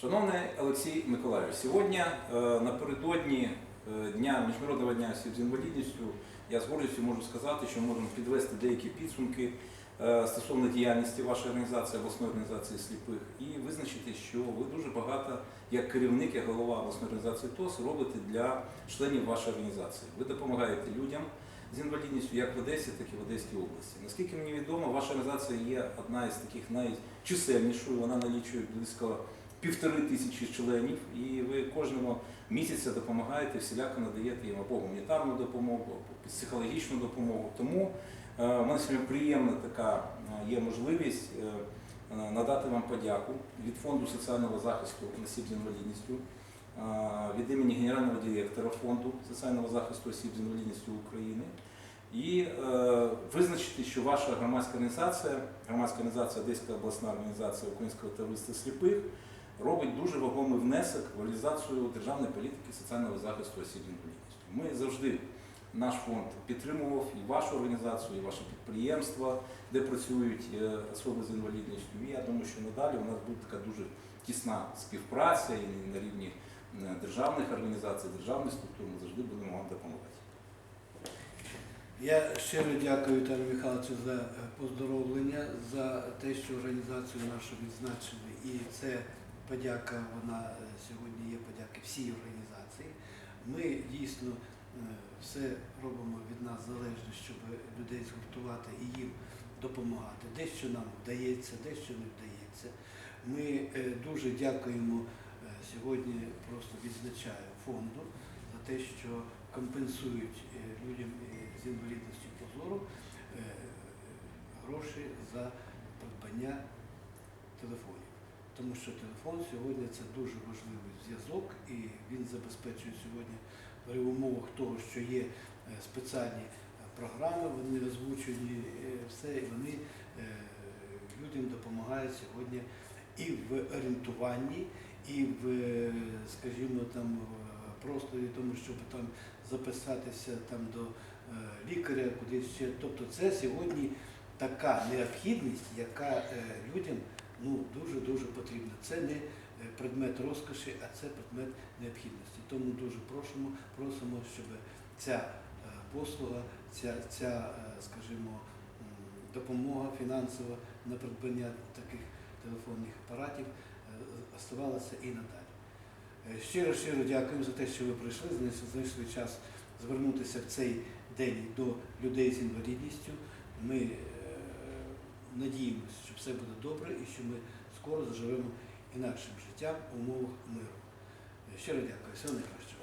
Шановний Олексій Миколаївич, сьогодні е, напередодні е, Дня Міжнародного дня осіб з інвалідністю я з гордістю можу сказати, що можемо підвести деякі підсумки е, стосовно діяльності вашої організації, обласної організації сліпих, і визначити, що ви дуже багато, як керівник, як голова обласної організації ТОС, робите для членів вашої організації. Ви допомагаєте людям з інвалідністю як в Одесі, так і в Одеській області. Наскільки мені відомо, ваша організація є одна із таких найчисельнішою, вона налічує близько півтори тисячі членів, і ви кожного місяця допомагаєте, всіляко надаєте їм або гуманітарну допомогу, або психологічну допомогу. Тому е, в мене сьогодні приємна така е, є можливість е, надати вам подяку від Фонду соціального захисту осіб з інвалідністю, від імені генерального директора Фонду соціального захисту осіб з інвалідністю України. І е, визначити, що ваша громадська організація, громадська організація Одеська обласна організація Українського товариства сліпих, робить дуже вагомий внесок в реалізацію державної політики соціального захисту осіб з інвалідністю. Ми завжди наш фонд підтримував і вашу організацію, і ваше підприємство, де працюють е, особи з інвалідністю. І я думаю, що надалі у нас буде така дуже тісна співпраця і на рівні е, державних організацій, державних структур. Ми завжди будемо вам допомагати. Я щиро дякую Віталію Михайловичу за е, поздоровлення, за те, що організацію нашу відзначили. І це подяка, вона е, сьогодні є подяки всій організації. Ми дійсно е, все робимо від нас залежне, щоб людей згуртувати і їм допомагати. Дещо нам вдається, дещо не вдається. Ми е, дуже дякуємо сьогодні, просто відзначаю фонду за те, що компенсують людям з інвалідністю по зору е, гроші за придбання телефонів. Тому що телефон сьогодні це дуже важливий зв'язок, і він забезпечує сьогодні при умовах того, що є е, спеціальні е, програми, вони озвучені е, все, і вони людям допомагають сьогодні і в орієнтуванні, і в, скажімо, там просторі, тому щоб там записатися там до лікаря, кудись ще. Тобто це сьогодні така необхідність, яка людям ну, дуже-дуже потрібна. Це не е, предмет розкоші, а це предмет необхідності. Тому дуже просимо, просимо, щоб ця е, послуга, ця, ця е, скажімо, допомога фінансова на придбання таких телефонних апаратів оставалася і надалі. Щиро щиро дякую за те, що ви прийшли, знайшли- час звернутися в цей день до людей з інвалідністю. Ми надіємося, що все буде добре і що ми скоро заживемо інакшим життям в умовах миру. Щиро дякую, всього найкращого.